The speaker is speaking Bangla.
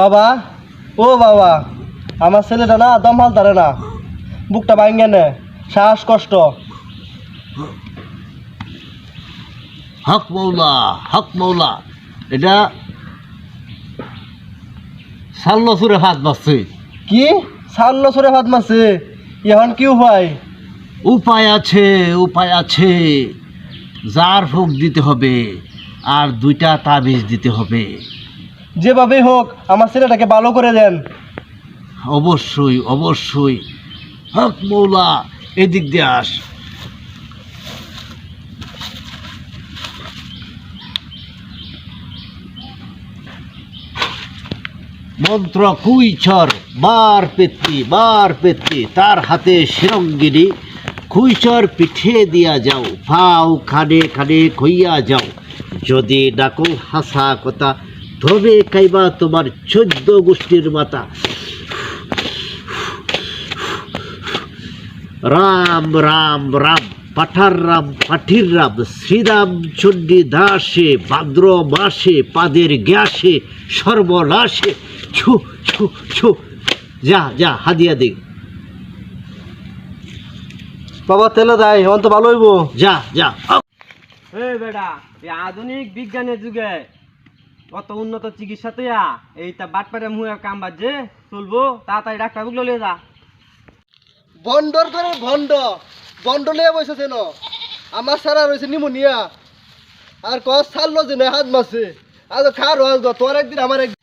বাবা ও বাবা আমার ছেলেটা না দম হালতারে না। বুকটা ভাঙ্গে নে শ্বাস কষ্ট। হক মৌলা হক মৌলা। এটা সাল্লো সুরে হাত বাজছে কি? সান্ন সরে হাত মারছে? এখন কি উপায়? উপায় আছে উপায় আছে। জার ফুক দিতে হবে আর দুইটা তাবিজ দিতে হবে। যেভাবেই হোক, আমার ছেলেটাকে ভালো করে দেন। অবশ্যই অবশ্যই। হক মৌলা, এদিক দিয়ে আস। মন্ত্র কুইছর বার পেত্তি বার পেত্তি, তার হাতে শিরঙ্গিনী। কুইচর পিঠে দিয়া যাও, ফাও খানে খানে খইয়া যাও। যদি ডাকো হাসা কথা তবে কাইবা তোমার চোদ্দ গোষ্ঠীর মাতা। রাম রাম রাম পাঠার রাম পাঠির রাম শ্রীরাম চণ্ডী দাসে ভাদ্র মাসে পাদের গ্যাসে সর্বনাশে ছু ছু ছু। যা যা হাদিয়া দিক বাবা তেলে দেয় অন্ত ভালো হইব? যা যা। এই বেটা এই আধুনিক বিজ্ঞানের যুগে কত উন্নত চিকিৎসা তুইয়া এইটা বাটপারে মুহে কাম বাজে চলবো, তাড়াতাড়ি ডাক্তার বুকলো লিয়ে যা। বন্ডর করে ভন্ড বন্ড লিয়ে বসে যেন, আমার সারা রয়েছে নিমোনিয়া। আর কস ছাড়লো যে হাত মাসে আর খার তোর একদিন, আমার একদিন।